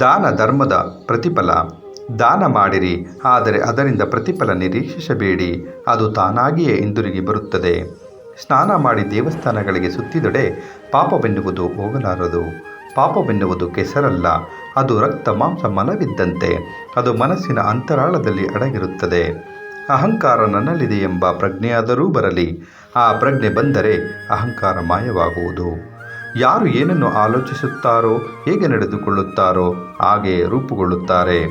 ದಾನ ಧರ್ಮದ ಪ್ರತಿಫಲ. ದಾನ ಮಾಡಿರಿ, ಆದರೆ ಅದರಿಂದ ಪ್ರತಿಫಲ ನಿರೀಕ್ಷಿಸಬೇಡಿ. ಅದು ತಾನಾಗಿಯೇ ಹಿಂದಿರುಗಿ ಬರುತ್ತದೆ. ಸ್ನಾನ ಮಾಡಿ ದೇವಸ್ಥಾನಗಳಿಗೆ ಸುತ್ತಿದೊಡೆ ಪಾಪವೆನ್ನುವುದು ಹೋಗಲಾರದು. ಪಾಪವೆನ್ನುವುದು ಕೆಸರಲ್ಲ, ಅದು ರಕ್ತ ಮಾಂಸ ಮಲವಿದ್ದಂತೆ ಅದು ಮನಸ್ಸಿನ ಅಂತರಾಳದಲ್ಲಿ ಅಡಗಿರುತ್ತದೆ. ಅಹಂಕಾರ ನನ್ನಲ್ಲಿದೆ ಎಂಬ ಪ್ರಜ್ಞೆಯಾದರೂ ಬರಲಿ. ಆ ಪ್ರಜ್ಞೆ ಬಂದರೆ ಅಹಂಕಾರ ಮಾಯವಾಗುವುದು. ಯಾರು ಏನನ್ನು ಆಲೋಚಿಸುತ್ತಾರೋ, ಹೇಗೆ ನಡೆದುಕೊಳ್ಳುತ್ತಾರೋ, ಹಾಗೆ ರೂಪುಗೊಳ್ಳುತ್ತಾರೆ.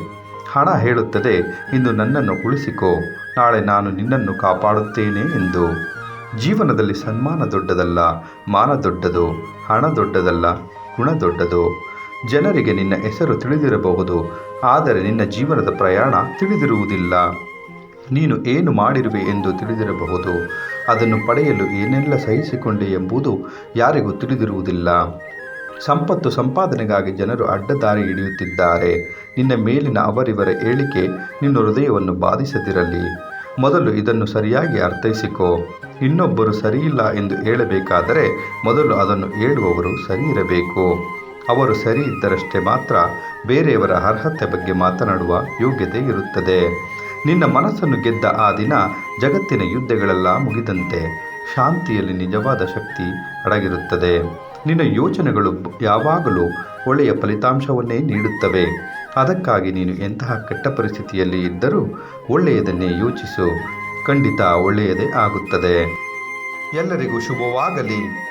ಹಣ ಹೇಳುತ್ತದೆ, ಇಂದು ನನ್ನನ್ನು ಉಳಿಸಿಕೋ, ನಾಳೆ ನಾನು ನಿನ್ನನ್ನು ಕಾಪಾಡುತ್ತೇನೆ ಎಂದು. ಜೀವನದಲ್ಲಿ ಸನ್ಮಾನ ದೊಡ್ಡದಲ್ಲ, ಮಾನ ದೊಡ್ಡದು, ಹಣ ದೊಡ್ಡದಲ್ಲ, ಗುಣ ದೊಡ್ಡದು. ಜನರಿಗೆ ನಿನ್ನ ಹೆಸರು ತಿಳಿದಿರಬಹುದು, ಆದರೆ ನಿನ್ನ ಜೀವನದ ಪ್ರಯಾಣ ತಿಳಿದಿರುವುದಿಲ್ಲ. ನೀನು ಏನು ಮಾಡಿರುವೆ ಎಂದು ತಿಳಿದಿರಬಹುದು? ಅದನ್ನು ಪಡೆಯಲು ಏನೆಲ್ಲ ಸಹಿಸಿಕೊಂಡೆ ಎಂಬುದು ಯಾರಿಗೂ ತಿಳಿದಿರುವುದಿಲ್ಲ. ಸಂಪತ್ತು ಸಂಪಾದನೆಗಾಗಿ ಜನರು ಅಡ್ಡದಾರಿ ಹಿಡಿಯುತ್ತಿದ್ದಾರೆ. ನಿನ್ನ ಮೇಲಿನ ಅವರಿವರ ಹೇಳಿಕೆ ನಿನ್ನ ಹೃದಯವನ್ನು ಬಾಧಿಸದಿರಲಿ. ಮೊದಲು ಇದನ್ನು ಸರಿಯಾಗಿ ಅರ್ಥೈಸಿಕೋ. ಇನ್ನೊಬ್ಬರು ಸರಿಯಿಲ್ಲ ಎಂದು ಹೇಳಬೇಕಾದರೆ ಮೊದಲು ಅದನ್ನು ಹೇಳುವವರು ಸರಿ ಇರಬೇಕು ಅವರು ಸರಿ ಇದ್ದರಷ್ಟೇ ಮಾತ್ರ ಬೇರೆಯವರ ಅರ್ಹತೆ ಬಗ್ಗೆ ಮಾತನಾಡುವ ಯೋಗ್ಯತೆ ಇರುತ್ತದೆ. ನಿನ್ನ ಮನಸ್ಸನ್ನು ಗೆದ್ದ ಆ ದಿನ ಜಗತ್ತಿನ ಯುದ್ಧಗಳೆಲ್ಲ ಮುಗಿದಂತೆ ಶಾಂತಿಯಲ್ಲಿ ನಿಜವಾದ ಶಕ್ತಿ ಅಡಗಿರುತ್ತದೆ. ನಿನ್ನ ಯೋಚನೆಗಳು ಯಾವಾಗಲೂ ಒಳ್ಳೆಯ ಫಲಿತಾಂಶವನ್ನೇ ನೀಡುತ್ತವೆ. ಅದಕ್ಕಾಗಿ ನೀನು ಎಂತಹ ಕೆಟ್ಟ ಪರಿಸ್ಥಿತಿಯಲ್ಲಿ ಇದ್ದರೂ ಒಳ್ಳೆಯದನ್ನೇ ಯೋಚಿಸು. ಖಂಡಿತ ಒಳ್ಳೆಯದೇ ಆಗುತ್ತದೆ. ಎಲ್ಲರಿಗೂ ಶುಭವಾಗಲಿ.